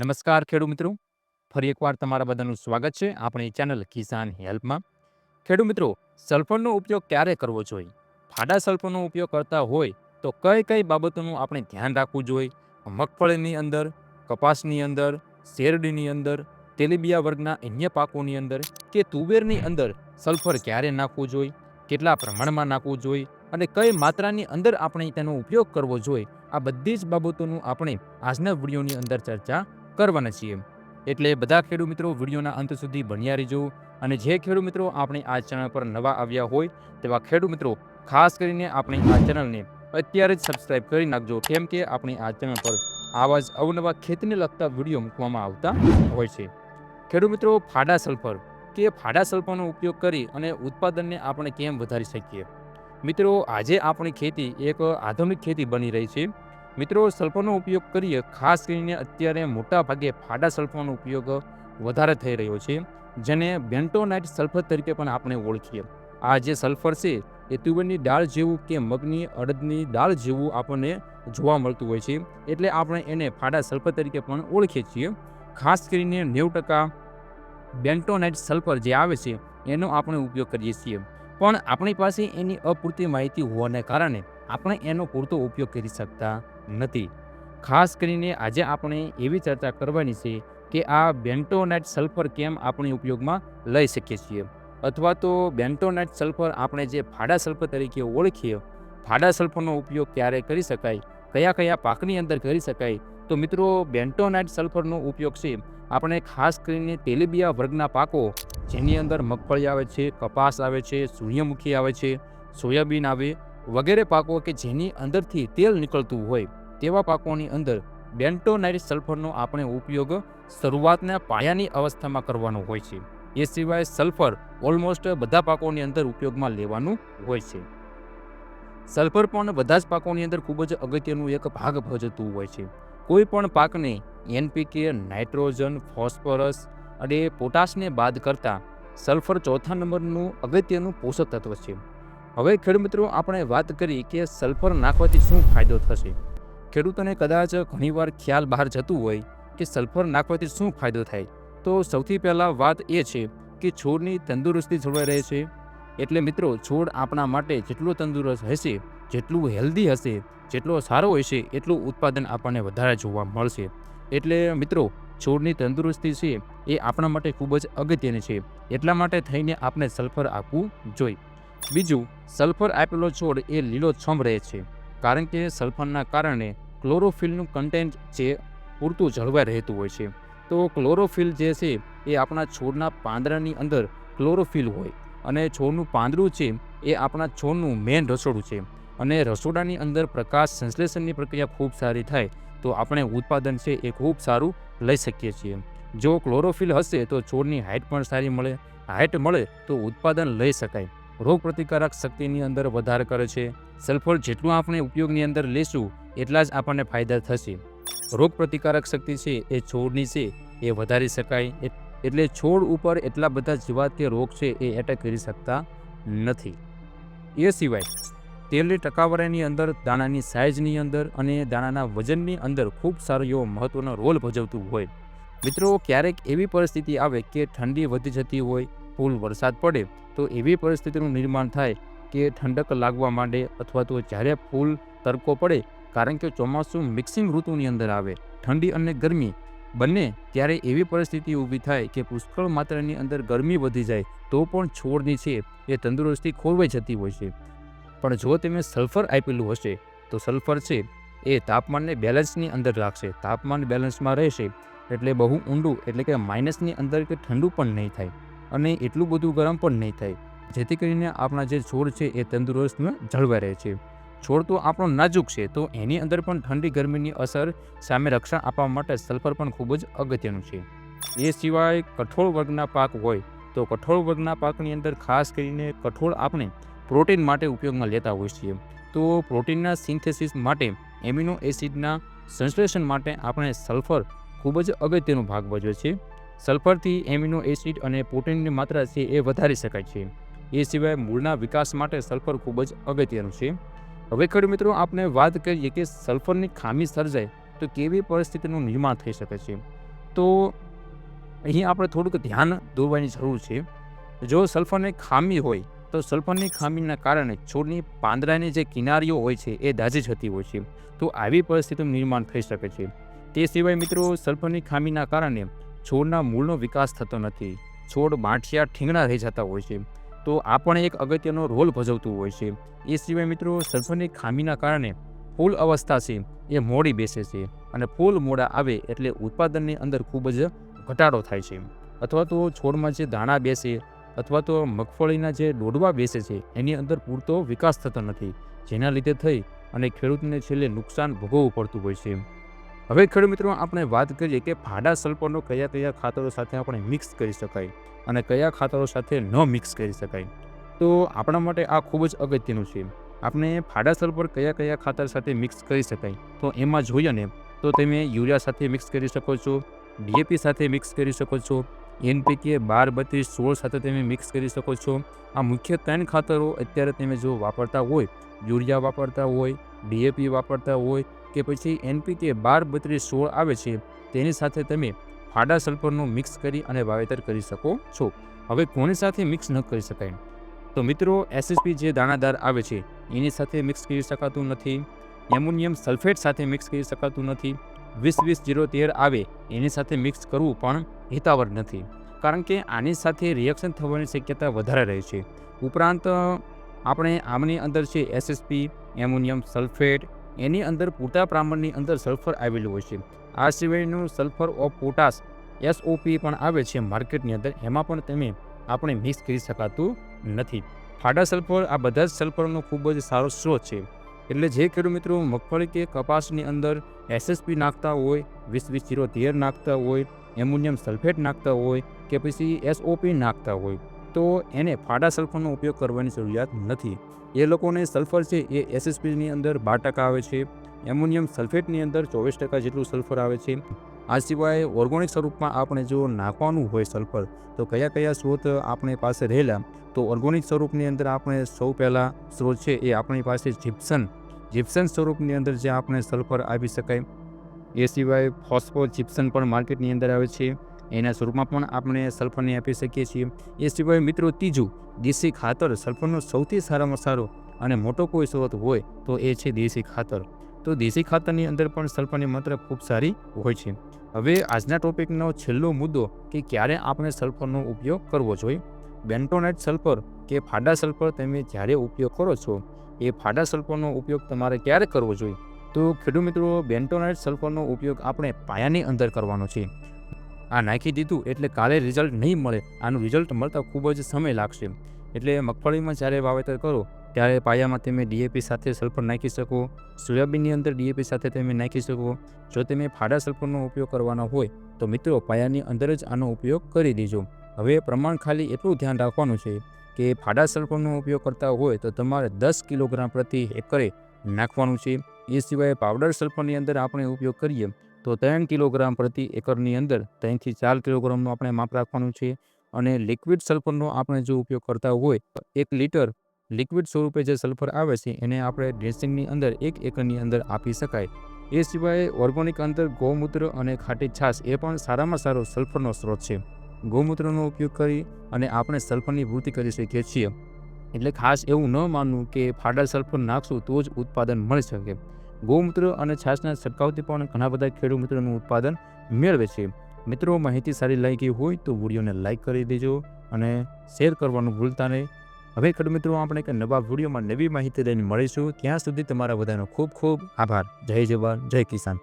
નમસ્કાર ખેડૂત મિત્રો. ફરી એકવાર તમારા બધાનું સ્વાગત છે આપણી ચેનલ કિસાન હેલ્પમાં. ખેડૂત મિત્રો, સલ્ફરનો ઉપયોગ ક્યારે કરવો જોઈએ? ફાડા સલ્ફરનો ઉપયોગ કરતા હોય તો કઈ કઈ બાબતોનું આપણે ધ્યાન રાખવું જોઈએ? મગફળીની અંદર, કપાસની અંદર, શેરડીની અંદર, તેલીબિયા વર્ગના અન્ય પાકોની અંદર કે તુવેરની અંદર સલ્ફર ક્યારે નાખવું જોઈએ? કેટલા પ્રમાણમાં નાખવું જોઈએ? અને કઈ માત્રાની અંદર આપણે તેનો ઉપયોગ કરવો જોઈએ? આ બધી જ બાબતોનું આપણે આજના વિડીયોની અંદર ચર્ચા કરવાના છીએ. એટલે બધા ખેડૂત મિત્રો વિડીયોના અંત સુધી ભણ્યા રહેજો અને જે ખેડૂત મિત્રો આપણે આ ચેનલ પર નવા આવ્યા હોય તેવા ખેડૂત મિત્રો, ખાસ કરીને આપણે આ ચેનલને અત્યારે જ સબસ્ક્રાઇબ કરી નાખજો. કેમ કે આપણી આ ચેનલ પર આવા જ અવનવા ખેતીને લગતા વીડિયો મૂકવામાં આવતા હોય છે. ખેડૂત મિત્રો ફાડા સલ્ફર કે ફાડા સલ્ફરનો ઉપયોગ કરી અને ઉત્પાદનને આપણે કેમ વધારી શકીએ? મિત્રો, આજે આપણી ખેતી એક આધુનિક ખેતી બની રહી છે. મિત્રો, સલ્ફરનો ઉપયોગ કરીએ, ખાસ કરીને અત્યારે મોટા ભાગે ફાડા સલ્ફરનો ઉપયોગ વધારે થઈ રહ્યો છે, જેને બેન્ટોનાઇટ સલ્ફર તરીકે પણ આપણે ઓળખીએ. આ જે સલ્ફર છે, એ તુવેરની દાળ જેવું કે મગની અડદની દાળ જેવું આપણને જોવા મળતું હોય છે, એટલે આપણે એને ફાડા સલ્ફર તરીકે પણ ઓળખીએ છીએ. ખાસ કરીને નેવું ટકા બેન્ટોનાઇટ સલ્ફર જે આવે છે, એનો આપણે ઉપયોગ કરીએ છીએ. પણ આપણી પાસે એની અપૂરતી માહિતી હોવાને કારણે આપણે એનો પૂરતો ઉપયોગ કરી શકતા નથી. ખાસ કરીને આજે આપણે એવી ચર્ચા કરવાની છે કે આ બેન્ટોનાઇટ સલ્ફર કેમ આપણે ઉપયોગમાં લઈ શકીએ છીએ? અથવા તો બેન્ટોનાઇટ સલ્ફર આપણે જે ફાડા સલ્ફર તરીકે ઓળખીએ, ફાડા સલ્ફરનો ઉપયોગ ક્યારે કરી શકાય, કયા કયા પાકની અંદર કરી શકાય? તો મિત્રો બેન્ટોનાઇટ સલ્ફરનો ઉપયોગ છે આપણે ખાસ કરીને તેલીબિયા વર્ગના પાકો, જેની અંદર મગફળી આવે છે, કપાસ આવે છે, સૂર્યમુખી આવે છે, સોયાબીન આવે વગેરે પાકો કે જેની અંદરથી તેલ નીકળતું હોય, તેવા પાકોની અંદર બેન્ટોનાઇટ સલ્ફરનો આપણે ઉપયોગ શરૂઆતના પાયાની અવસ્થામાં કરવાનો હોય છે. એ સિવાય સલ્ફર ઓલમોસ્ટ બધા પાકોની અંદર ઉપયોગમાં લેવાનું હોય છે. સલ્ફર પણ બધા જ પાકોની અંદર ખૂબ જ અગત્યનું એક ભાગ ભજતું હોય છે. કોઈ પણ પાકને એનપીકે, નાઇટ્રોજન, ફોસ્ફરસ અને પોટાશને બાદ કરતાં સલ્ફર ચોથા નંબરનું અગત્યનું પોષક તત્વ છે. હવે ખેડૂત મિત્રો, આપણે વાત કરી કે સલ્ફર નાખવાથી શું ફાયદો થશે? ખેડૂતોને કદાચ ઘણીવાર ખ્યાલ બહાર જતું હોય કે સલ્ફર નાખવાથી શું ફાયદો થાય. તો સૌથી પહેલાં વાત એ છે કે છોડની તંદુરસ્તી જળવાઈ રહે છે. એટલે મિત્રો, છોડ આપણા માટે જેટલો તંદુરસ્ત હશે, જેટલું હેલ્ધી હશે, જેટલો સારો હશે, એટલું ઉત્પાદન આપણને વધારે જોવા મળશે. એટલે મિત્રો, છોડની તંદુરસ્તી છે એ આપણા માટે ખૂબ જ અગત્યની છે. એટલા માટે થઈને આપણે સલ્ફર આપવું જોઈએ. બીજું, સલ્ફર આપેલો છોડ એ લીલોછમ રહે છે, કારણ કે સલ્ફરના કારણે ક્લોરોફિલનું કન્ટેન્ટ જે પૂરતું જળવાઈ રહેતું હોય છે. તો ક્લોરોફિલ જે છે, એ આપણા છોડના પાંદડાની અંદર ક્લોરોફિલ હોય અને છોડનું પાંદડું છે, એ આપણા છોડનું મેન રસોડું છે. અને રસોડાની અંદર પ્રકાશ સંશ્લેષણની પ્રક્રિયા ખૂબ સારી થાય, તો આપણે ઉત્પાદન છે, એ ખૂબ સારું લઈ શકીએ છીએ. જો ક્લોરોફિલ હશે, તો છોડની હાઇટ પણ સારી મળે હાઇટ મળે, તો ઉત્પાદન લઈ શકાય. રોગ પ્રતિકારક શક્તિની અંદર વધારે કરે છે. સલ્ફર જેટલું આપણે ઉપયોગની અંદર લેશું, એટલા જ આપણને ફાયદા થશે. રોગ પ્રતિકારક શક્તિ છે એ છોડની છે, એ વધારી શકાય એટલે છોડ ઉપર એટલા બધા જીવાત કે રોગ છે એ એટેક કરી શકતા નથી. એ સિવાય, તેલની ટકાવારીની અંદર, દાણાની સાઇઝની અંદર અને દાણાના વજનની અંદર ખૂબ સારો એવો મહત્ત્વનો રોલ ભજવતું હોય. મિત્રો, ક્યારેક એવી પરિસ્થિતિ આવે કે ઠંડી વધી જતી હોય ફૂલ વરસાદ પડે, તો એવી પરિસ્થિતિનું નિર્માણ થાય કે ઠંડક લાગવા માંડે અથવા તો જ્યારે ફૂલ તડકો પડે, કારણ કે ચોમાસું મિક્સિંગ ઋતુની અંદર આવે, ઠંડી અને ગરમી બંને ત્યારે એવી પરિસ્થિતિ ઊભી થાય કે પુષ્કળ માત્રાની અંદર ગરમી વધી જાય, તો પણ છોડની છે એ તંદુરસ્તી ખોરવાઈ જતી હોય છે. પણ જો તમે સલ્ફર આપેલું હશે, તો સલ્ફર છે એ તાપમાનને બેલેન્સની અંદર રાખશે, તાપમાન બેલેન્સમાં રહેશે, એટલે બહુ ઊંડું એટલે કે માઇનસની અંદર કે ઠંડુ પણ નહીં થાય. અને એટલું બધું ગરમ પણ નહીં થાય. જેથી કરીને આપણા જે છોડ છે એ તંદુરસ્ત જળવાઈ રહે છે. છોડ તો આપણો નાજુક છે, તો એની અંદર પણ ઠંડી ગરમીની અસર સામે રક્ષણ આપવા માટે સલ્ફર પણ ખૂબ જ અગત્યનું છે. એ સિવાય કઠોળ વર્ગના પાક હોય, તો કઠોળ વર્ગના પાકની અંદર ખાસ કરીને કઠોળ આપણે પ્રોટીન માટે ઉપયોગમાં લેતા હોઈએ છીએ. તો પ્રોટીનના સિન્થેસિસ માટે, એમિનો એસિડના સંશ્લેષણ માટે આપણે સલ્ફર ખૂબ જ અગત્યનો ભાગ ભજવે છે. સલ્ફરથી એમિનો એસિડ અને પ્રોટીનની માત્રા છે એ વધારી શકાય છે. એ સિવાય મૂળના વિકાસ માટે સલ્ફર ખૂબ જ અગત્યનું છે. હવે ખેડૂત મિત્રો આપણે વાત કરીએ કે સલ્ફરની ખામી સર્જાય તો કેવી પરિસ્થિતિનું નિર્માણ થઈ શકે છે? તો અહીં આપણે થોડુંક ધ્યાન દોરવાની જરૂર છે. જો સલ્ફરની ખામી હોય, તો સલ્ફરની ખામીના કારણે છોડની પાંદડાની જે કિનારીઓ હોય છે એ દાઝી જતી હોય છે. તો આવી પરિસ્થિતિનું નિર્માણ થઈ શકે છે. તે સિવાય મિત્રો, સલ્ફરની ખામીના કારણે છોડના મૂળનો વિકાસ થતો નથી. છોડ માઠિયા ઠીંગણા રહી જતા હોય છે. તો આ પણ એક અગત્યનો રોલ ભજવતું હોય છે. એ સિવાય મિત્રો સલ્ફરની ખામીના કારણે ફૂલ અવસ્થા છે, એ મોડી બેસે છે અને ફૂલ મોડા આવે એટલે ઉત્પાદનની અંદર ખૂબ જ ઘટાડો થાય છે. અથવા તો છોડમાં જે દાણા બેસે અથવા તો મગફળીના જે ડોડવા બેસે છે, એની અંદર પૂરતો વિકાસ થતો નથી. જેના લીધે થઈ અને ખેડૂતને છેલ્લે નુકસાન ભોગવવું પડતું હોય છે. હવે ખેડૂત મિત્રો, આપણે વાત કરીએ કે ફાડા સલ્ફરનો કયા કયા ખાતરો સાથે આપણે મિક્સ કરી શકાય અને કયા ખાતરો સાથે ન મિક્સ કરી શકાય. તો આપણા માટે આ ખૂબ જ અગત્યનું છે. આપણે ફાડા સલ્ફર કયા કયા ખાતર સાથે મિક્સ કરી શકાય? તો એમાં જોઈએ ને, તો તમે યુરિયા સાથે મિક્સ કરી શકો છો ડીએપી સાથે મિક્સ કરી શકો છો એનપીકે બાર બત્રીસ સોળ સાથે તમે મિક્સ કરી શકો છો. આ મુખ્ય ત્રણ ખાતરો અત્યારે તમે જો વાપરતા હોય, યુરિયા વાપરતા હોય ડીએપી વાપરતા હોય કે પછી એનપીકે બાર બત્રીસ સોળ આવે છે, તેની સાથે તમે ફાડા સલ્ફરનું મિક્સ કરી અને વાવેતર કરી શકો છો. હવે કોની સાથે મિક્સ ન કરી શકાય? તો મિત્રો એસએસપી જે દાણાદાર આવે છે, એની સાથે મિક્સ કરી શકાતું નથી. એમોનિયમ સલ્ફેટ સાથે મિક્સ કરી શકાતું નથી. વીસ વીસ જીરો તેર આવે, એની સાથે મિક્સ કરવું પણ હિતાવર નથી. કારણ કે આની સાથે રિએક્શન થવાની શક્યતા વધારે રહે છે. ઉપરાંત, આપણે આમની અંદર છે એસએસપી એમોનિયમ સલ્ફેટ એની અંદર પૂરતા પ્રમાણની અંદર સલ્ફર આવેલું હોય છે. આ સિવાયનું સલ્ફર ઓફ પોટાશ એસઓપી પણ આવે છે માર્કેટની અંદર, એમાં પણ તમે આપણે મિક્સ કરી શકાતું નથી. ફાડા સલ્ફર, આ બધા જ સલ્ફરનો ખૂબ જ સારો સ્ત્રોત છે. એટલે જે ખેડૂત મિત્રો મગફળી કે કપાસની અંદર એસએસપી નાખતા હોય, વીસ વીસ જીરો તેર નાખતા હોય એમ્યુનિયમ સલ્ફેટ નાખતા હોય કે પછી એસઓપી નાખતા હોય તો એને ફાડા સલ્ફરનો ઉપયોગ કરવાની જરૂરિયાત નથી. એ લોકોને સલ્ફર છે એ એસએસપીની અંદર બાર ટકા આવે છે. એમોનિયમ સલ્ફેટની અંદર ચોવીસ ટકા જેટલું સલ્ફર આવે છે. આ સિવાય ઓર્ગોનિક સ્વરૂપમાં આપણે જો નાખવાનું હોય સલ્ફર, તો કયા કયા સ્ત્રોત આપણી પાસે રહેલા? તો ઓર્ગોનિક સ્વરૂપની અંદર આપણે સૌ પહેલાં સ્ત્રોત છે એ આપણી પાસે જીપ્સન. જીપ્સન સ્વરૂપની અંદર જે આપણે સલ્ફર આપી શકાય. એ સિવાય ફોસ્ફો જીપ્સન પણ માર્કેટની અંદર આવે છે. એના સ્વરૂપમાં પણ આપણે સલ્ફરને આપી શકીએ છીએ. એ સિવાય મિત્રો ત્રીજું, દેશી ખાતર સલ્ફરનો સૌથી સારામાં સારો અને મોટો કોઈ સ્ત્રોત હોય તો એ છે દેશી ખાતર. તો દેશી ખાતરની અંદર પણ સલ્ફરની માત્રા ખૂબ સારી હોય છે. હવે આજના ટોપિકનો છેલ્લો મુદ્દો કે ક્યારે આપણે સલ્ફરનો ઉપયોગ કરવો જોઈએ? બેન્ટોનાઇટ સલ્ફર કે ફાડા સલ્ફર તમે જ્યારે ઉપયોગ કરો છો, એ ફાડા સલ્ફરનો ઉપયોગ તમારે ક્યારે કરવો જોઈએ? તો ખેડૂત મિત્રો બેન્ટોનાઇટ સલ્ફરનો ઉપયોગ આપણે પાયાની અંદર કરવાનો છે. આ નાખી દીધું એટલે કાલે રિઝલ્ટ નહીં મળે. આનું રિઝલ્ટ મળતા ખૂબ જ સમય લાગશે. એટલે મગફળીમાં જ્યારે વાવેતર કરો, ત્યારે પાયામાં તમે ડીએપી સાથે સલ્ફર નાખી શકો. સોયાબીનની અંદર ડીએપી સાથે તમે નાખી શકો. જો તમે ફાડા સલ્ફરનો ઉપયોગ કરવાનો હોય, તો મિત્રો પાયાની અંદર જ આનો ઉપયોગ કરી દેજો. હવે પ્રમાણ ખાલી એટલું ધ્યાન રાખવાનું છે કે ફાડા સલ્ફરનો ઉપયોગ કરતા હોય તો તમારે દસ કિલોગ્રામ પ્રતિ એકરે નાખવાનું છે. એ સિવાય પાવડર સલ્ફરની અંદર આપણે ઉપયોગ કરીએ તો ત્રણ કિલોગ્રામ પ્રતિ એકરની અંદર ત્રણથી ચાર કિલોગ્રામનું આપણે માપ રાખવાનું છે અને લિક્વિડ સલ્ફરનો આપણે જો ઉપયોગ કરતા હોય એક લીટર લિક્વિડ સ્વરૂપે જે સલ્ફર આવે છે એને આપણે ડ્રેસિંગની અંદર એક એકરની અંદર આપી શકાય. એ સિવાય ઓર્ગોનિક અંદર ગૌમૂત્ર અને ખાટી છાશ એ પણ સારામાં સારો સલ્ફરનો સ્ત્રોત છે. ગૌમૂત્રનો ઉપયોગ કરી અને આપણે સલ્ફરની વૃદ્ધિ કરી શકીએ છીએ. એટલે ખાસ એવું ન માનવું કે ફાડા સલ્ફર નાખશું તો જ ઉત્પાદન મળી શકે. ગૌમૂત્ર અને છાશના છંટકાવથી પણ ઘણા બધા ખેડૂત મિત્રોનું ઉત્પાદન મેળવે છે. મિત્રો, માહિતી સારી લાગી હોય તો વિડીયોને લાઇક કરી દેજો અને શેર કરવાનું ભૂલતા નહીં. હવે ખેડૂત મિત્રો, આપણે એક નવા વિડીયોમાં નવી માહિતી લઈને મળીશું. ત્યાં સુધી તમારા બધાનો ખૂબ ખૂબ આભાર. જય જવાન, જય કિસાન.